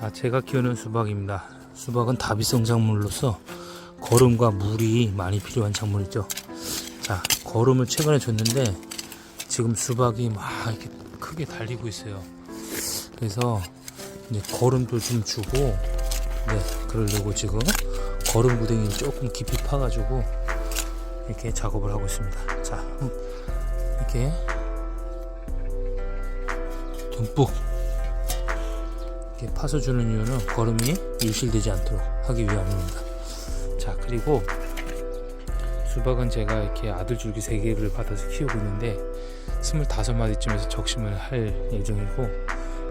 자, 제가 키우는 수박입니다. 수박은 다비성 작물로서 거름과 물이 많이 필요한 작물이죠. 자, 거름을 최근에 줬는데 지금 수박이 막 이렇게 크게 달리고 있어요. 그래서 이제 거름도 좀 주고, 네, 그러려고 지금 거름 구덩이 조금 깊이 파가지고 이렇게 작업을 하고 있습니다. 자, 음, 이렇게 듬뿍 이렇게 파서 주는 이유는 거름이 유실되지 않도록 하기 위함입니다. 자 그리고 수박은 제가 이렇게 아들 줄기 3개를 받아서 키우고 있는데 25마디쯤에서 적심을 할 예정이고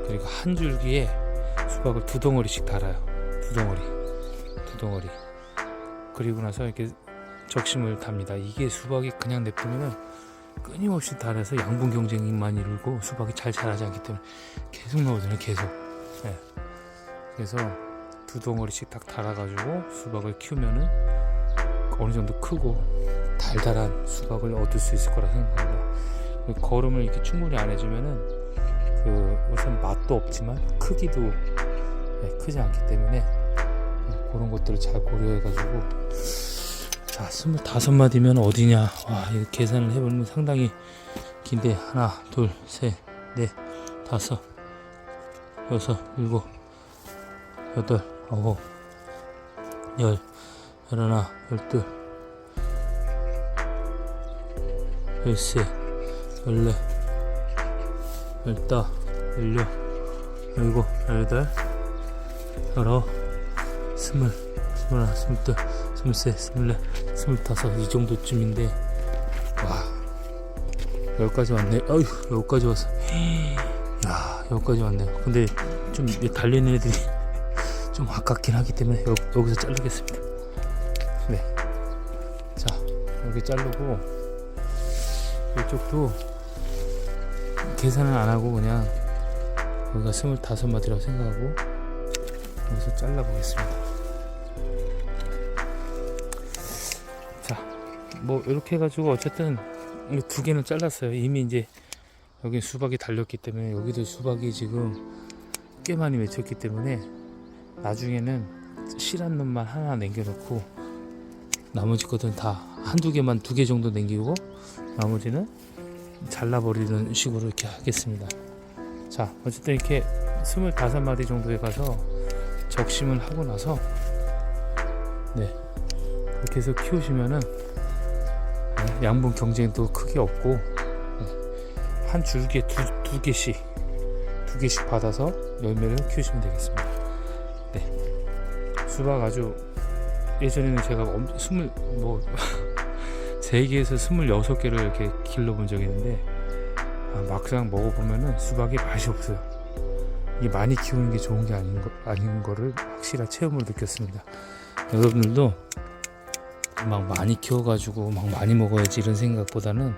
그리고 한 줄기에 수박을 두 덩어리씩 달아요. 두 덩어리, 두 덩어리. 그리고 나서 이렇게 적심을 답니다. 이게 수박이 그냥 냅두면은 끊임없이 달아서 양분 경쟁만 이루고 수박이 잘 자라지 않기 때문에 계속 나오잖아요. 계속. 네. 그래서 두 덩어리씩 딱 달아가지고 수박을 키우면은 어느 정도 크고 달달한 수박을 얻을 수 있을 거라 생각합니다. 그 거름을 이렇게 충분히 안 해주면은 그 우선 맛도 없지만 크기도 네, 크지 않기 때문에 네, 그런 것들을 잘 고려해가지고 자 스물다섯 마디면 어디냐 와 계산을 해보면 상당히 긴데 하나 둘셋넷 다섯 여섯 일곱 여덟 아홉 열 열하나 열둘 열세 열네 열다 열여 열일곱 열여덟 열아홉 스물 스물하나 스물둘 스물세 스물네 스물다섯 이 정도쯤인데. 와 여기까지 왔네. 어휴 여기까지 왔어. 야 여기까지 왔네요. 근데 좀 달리는 애들이 좀 아깝긴 하기 때문에 여, 여기서 자르겠습니다. 네자 여기 자르고 이쪽도 계산은 안 하고 그냥 여기가 스물다섯 마디라고 생각하고 여기서 잘라 보겠습니다. 자뭐 이렇게 해가지고 어쨌든 이두 개는 잘랐어요. 이미 이제 여기 수박이 달렸기 때문에 여기도 수박이 지금 꽤 많이 맺혔기 때문에 나중에는 실한 놈만 하나 남겨놓고 나머지 것들은 다 한두 개만 두 개 정도 남기고 나머지는 잘라버리는 식으로 이렇게 하겠습니다. 자 어쨌든 이렇게 25마디 정도에 가서 적심을 하고 나서 네 그렇게 해서 키우시면은 네, 양분 경쟁도 크게 없고 네, 한 줄기에 두, 두 개씩 두 개씩 받아서 열매를 키우시면 되겠습니다. 네. 수박 아주 예전에는 제가 엄, 스물 뭐 세 개에서 스물여섯 개를 이렇게 길러본 적이 있는데 아, 막상 먹어보면은 수박이 맛이 없어요. 이 많이 키우는 게 좋은 게 아닌 거 아닌 거를 확실한 체험으로 느꼈습니다. 여러분들도 막 많이 키워가지고 막 많이 먹어야지 이런 생각보다는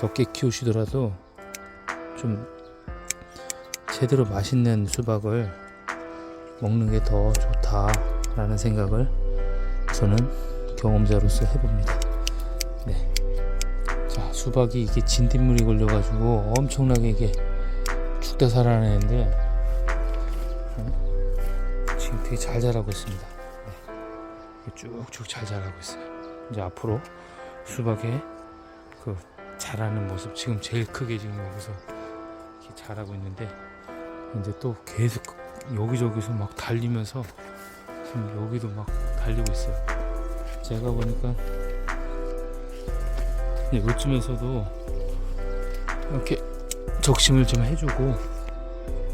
적게 키우시더라도 좀 제대로 맛있는 수박을 먹는 게 더 좋다라는 생각을 저는 경험자로서 해봅니다. 네. 자, 수박이 이게 진딧물이 걸려가지고 엄청나게 이게 죽다 살아나는데 어? 지금 되게 잘 자라고 있습니다. 네. 쭉쭉 잘 자라고 있어요. 이제 앞으로 수박의 그 자라는 모습 지금 제일 크게 지금 여기서 이렇게 자라고 있는데 이제 또 계속 여기저기서 막 달리면서 지금 여기도 막 달리고 있어요. 제가 보니까 이쯤에서도 이렇게 적심을 좀 해주고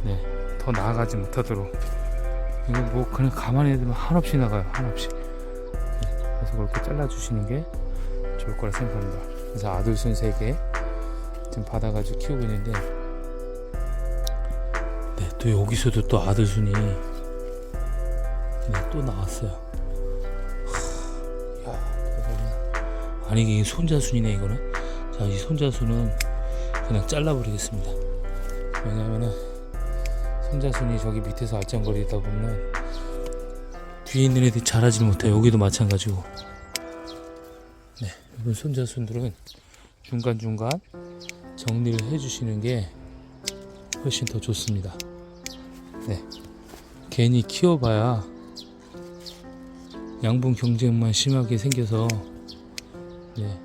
네, 더 나아가지 못하도록. 이거 뭐 그냥 가만히 두면 한없이 나가요 한없이. 네, 그래서 그렇게 잘라주시는 게 좋을 거라 생각합니다 그래서 아들 순 3개 지금 받아가지고 키우고 있는데. 네, 또 여기서도 또 아들 순이 네, 또 나왔어요. 하, 야. 아니 이게 손자 순이네 이거는. 자 이 손자 순은 그냥 잘라버리겠습니다. 왜냐면은 손자 순이 저기 밑에서 알짱거리다 보면 뒤에 있는 애들이 자라지 못해. 여기도 마찬가지고 네 이번 손자순들은 중간중간 정리를 해주시는 게 훨씬 더 좋습니다 네 괜히 키워봐야 양분 경쟁만 심하게 생겨서 네.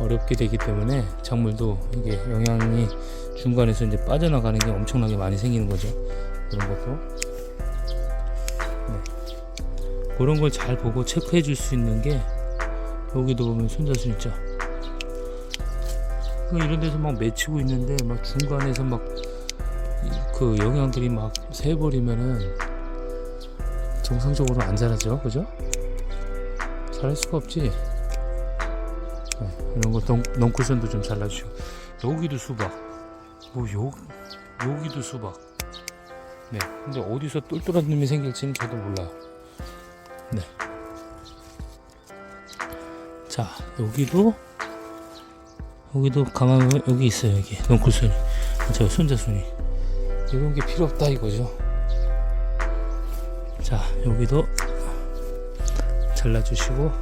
어렵게 되기 때문에 작물도 이게 영양이 중간에서 이제 빠져나가는 게 엄청나게 많이 생기는 거죠. 그런 것도. 그런 걸 잘 보고 체크해 줄 수 있는 게 여기도 보면 손자순 있죠. 그 이런 데서 막 맺히고 있는데 막 중간에서 막 그 영양들이 막 새버리면은 정상적으로 안 자라죠, 그죠? 자랄 수가 없지. 네, 이런 거 덩, 넝쿨선도 좀 잘라주시고 여기도 수박 뭐 요, 여기도 수박 네 근데 어디서 똘똘한 놈이 생길지는 저도 몰라요 자 여기도 여기도 가만 여기 있어요 여기. 넝쿨선 저 손자순이. 이런 게 필요 없다 이거죠. 자 여기도 잘라주시고.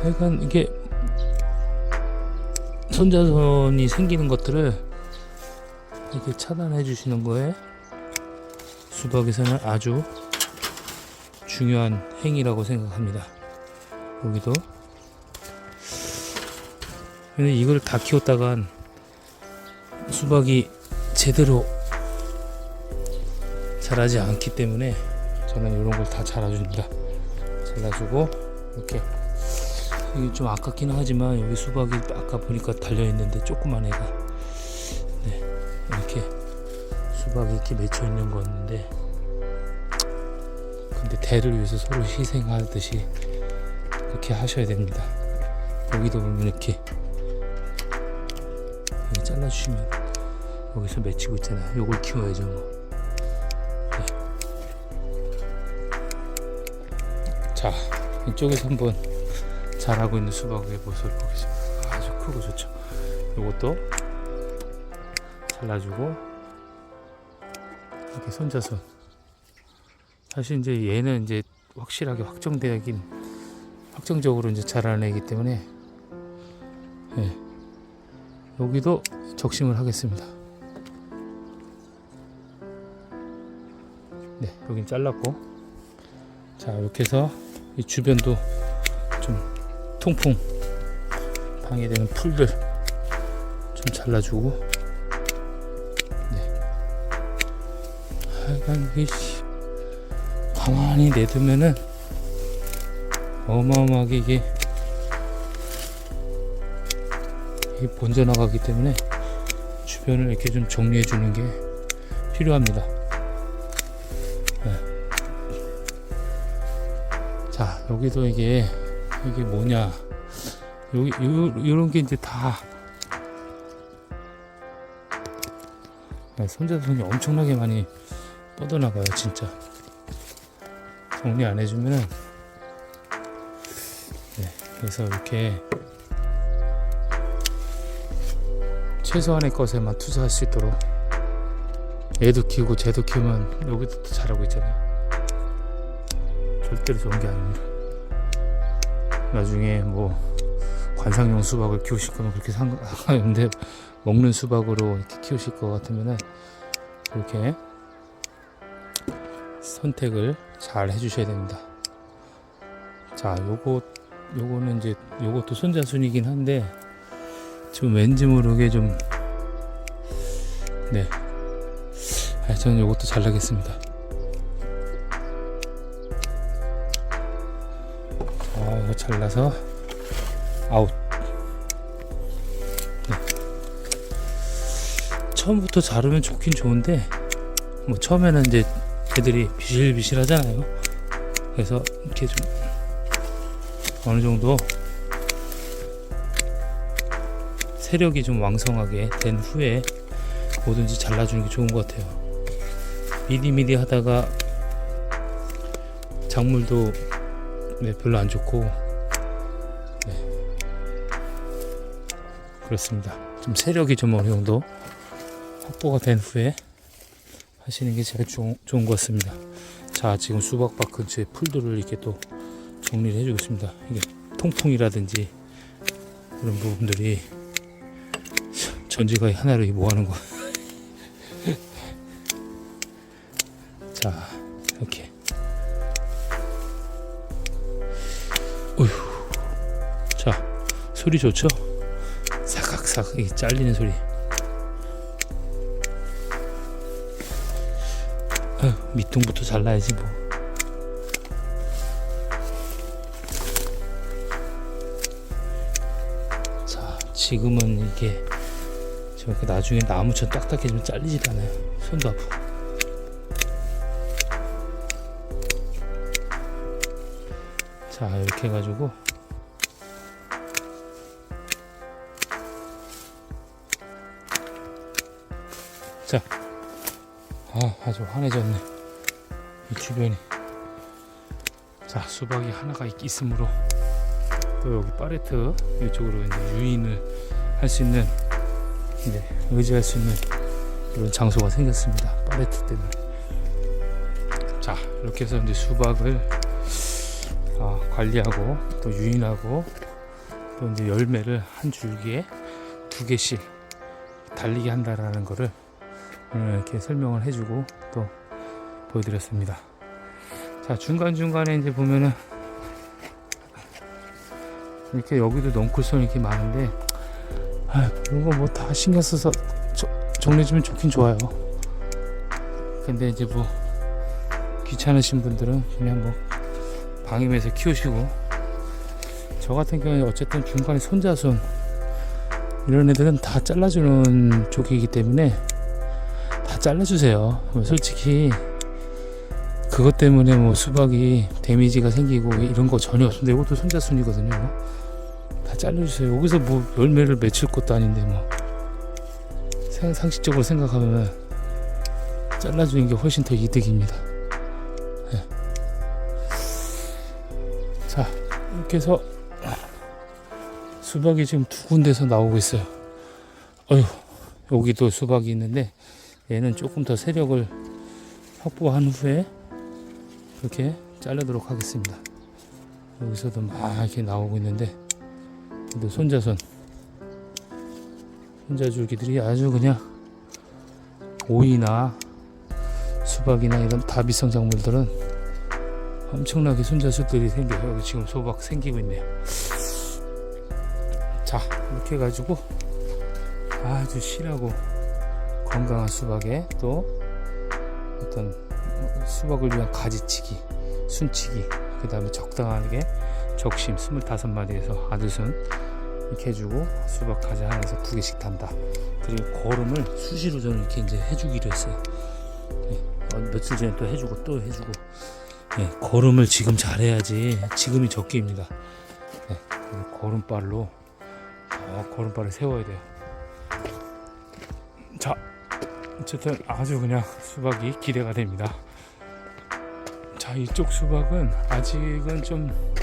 하여간 이게 손자선이 생기는 것들을 이렇게 차단해 주시는 거에 수박에서는 아주 중요한 행위라고 생각합니다. 여기도. 근데 이걸 다 키웠다간 수박이 제대로 자라지 않기 때문에 저는 이런 걸 다 잘라줍니다. 잘라주고 이렇게. 이게 좀 아깝긴 하지만 여기 수박이 아까 보니까 달려 있는데 조그만 애가. 네 이렇게 수박이 이렇게 맺혀 있는 거였는데. 근데 대를 위해서 서로 희생하듯이 그렇게 하셔야 됩니다 여기도 보면 이렇게 여기 잘라주시면 여기서 맺히고 있잖아요 요걸 키워야죠 뭐. 네. 자 이쪽에서 한번 자라고 있는 수박의 모습을 보겠습니다. 아주 크고 좋죠. 이것도 잘라주고 이렇게 손자손. 사실 이제 얘는 이제 확실하게 확정되긴 확정적으로 이제 자라내기 때문에 예. 여기도 적심을 하겠습니다. 네, 여긴 잘랐고 자 이렇게 해서 이 주변도 좀 통풍 방해되는 풀들 좀 잘라주고 네. 하여간 씨, 가만히 내두면은 어마어마하게 이게 이게 번져 나가기 때문에 주변을 이렇게 좀 정리해 주는 게 필요합니다. 네. 자 여기도 이게 이게 뭐냐 여기 요, 요런 게 이제 다 네, 손자손이 엄청나게 많이 뻗어나가요 진짜 정리 안 해주면은 네, 그래서 이렇게 최소한의 것에만 투자할 수 있도록 얘도 키우고 쟤도 키우면 여기도 또 잘하고 있잖아요 절대로 좋은 게 아닙니다 나중에 뭐 관상용 수박을 키우실 거면 그렇게 상관없는데 먹는 수박으로 이렇게 키우실 것 같으면은 이렇게 선택을 잘 해주셔야 됩니다. 자, 요거 요거는 이제 요것도 손자순이긴 한데 좀 왠지 모르게 좀 네. 아, 저는 요것도 잘라겠습니다. 자, 이거 잘라서 아웃. 네. 처음부터 자르면 좋긴 좋은데 뭐 처음에는 이제 애들이 비실비실 하잖아요. 그래서 이렇게 좀 어느 정도 세력이 좀 왕성하게 된 후에 뭐든지 잘라주는 게 좋은 것 같아요. 미디미디 하다가 작물도 네, 별로 안 좋고 네. 그렇습니다. 좀 세력이 좀 어느 정도 확보가 된 후에 하시는 게 제일 좋은 것 같습니다. 자, 지금 수박밭 근처에 풀들을 이렇게 또 정리를 해주고 있습니다. 이게 통풍이라든지 그런 부분들이 전지가 하나로 모아놓은 거. 자, 이렇게. 어휴. 자, 소리 좋죠? 사각사각 이 잘리는 소리. 아 밑둥부터 잘라야지 뭐. 지금은 이게 저렇게 나중에 나무처럼 딱딱해지면 잘리질 않아요. 손도 아프고. 자, 이렇게 해가지고 자, 아, 아주 환해졌네. 이 주변이. 자, 수박이 하나가 있, 있으므로 또 여기 파레트 이쪽으로 이제 유인을 할 수 있는 이제 의지할 수 있는 이런 장소가 생겼습니다. 파레트 때문에. 자 이렇게 해서 이제 수박을 아, 관리하고 또 유인하고 또 이제 열매를 한 줄기에 두 개씩 달리게 한다라는 거를 오늘 이렇게 설명을 해주고 또 보여드렸습니다. 자 중간 중간에 이제 보면은 이렇게 여기도 넝쿨son 이렇게 많은데 아 이런 거 뭐 다 신경 써서 저- 정리해주면 좋긴 좋아요. 근데 이제 뭐 귀찮으신 분들은 그냥 뭐 방임해서 키우시고 저 같은 경우에 어쨌든 중간에 손자손 이런 애들은 다 잘라주는 쪽이기 때문에 다 잘라주세요. 솔직히 그것 때문에 뭐 수박이 데미지가 생기고 이런 거 전혀 없습니다. 이것도 손자손이거든요 다 잘라주세요. 여기서 뭐 열매를 맺힐 것도 아닌데 뭐 생- 상식적으로 생각하면 잘라주는 게 훨씬 더 이득입니다. 예. 자 이렇게 해서 수박이 지금 두 군데서 나오고 있어요. 어휴 여기도 수박이 있는데 얘는 조금 더 세력을 확보한 후에 이렇게 자르도록 하겠습니다. 여기서도 막 이렇게 나오고 있는데 근데 손자손 손자줄기들이 아주 그냥 오이나 수박이나 이런 다비성 작물들은 엄청나게 손자수들이 생겨요. 여기 지금 소박 생기고 있네요. 자 이렇게 해가지고 아주 실하고 건강한 수박에 또 어떤 수박을 위한 가지치기 순치기 그 다음에 적당하게 적심 25마리에서 아들순 이렇게 해주고 수박 가지 하나에서 두 개씩 단다. 그리고 거름을 수시로 저는 이렇게 이제 해주기로 했어요. 예, 어, 며칠 전에 또 해주고 또 해주고 예, 거름을 지금 잘해야지 지금이 적기입니다. 예, 거름발로 어, 거름발을 세워야 돼요. 자, 어쨌든 아주 그냥 수박이 기대가 됩니다. 자, 이쪽 수박은 아직은 좀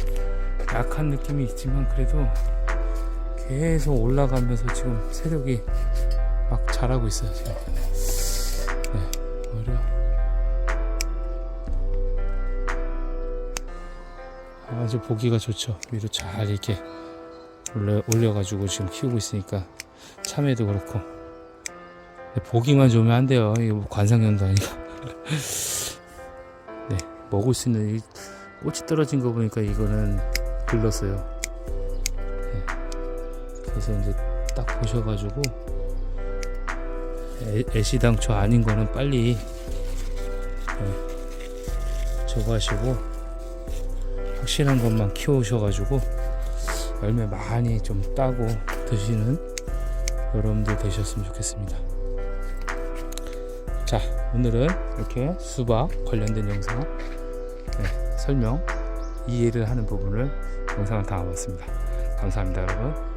약한 느낌이 있지만 그래도 계속 올라가면서 지금 세력이 막 자라고 있어요 지금. 네 오히려. 아주 보기가 좋죠. 위로 잘 이렇게 올려, 올려가지고 지금 키우고 있으니까 참외도 그렇고. 근데 보기만 좋으면 안 돼요. 이거 뭐 관상용도 아니고. 네 먹을 수 있는 이 꽃이 떨어진 거 보니까 이거는 글렀어요. 네. 그래서 이제 딱 보셔가지고 애, 애시당초 아닌 거는 빨리 네. 저거 하시고 확실한 것만 키우셔가지고 열매 많이 좀 따고 드시는 여러분들 되셨으면 좋겠습니다. 자 오늘은 이렇게 수박 관련된 영상 네, 설명 이해를 하는 부분을 영상을 담아봤습니다. 감사합니다, 여러분.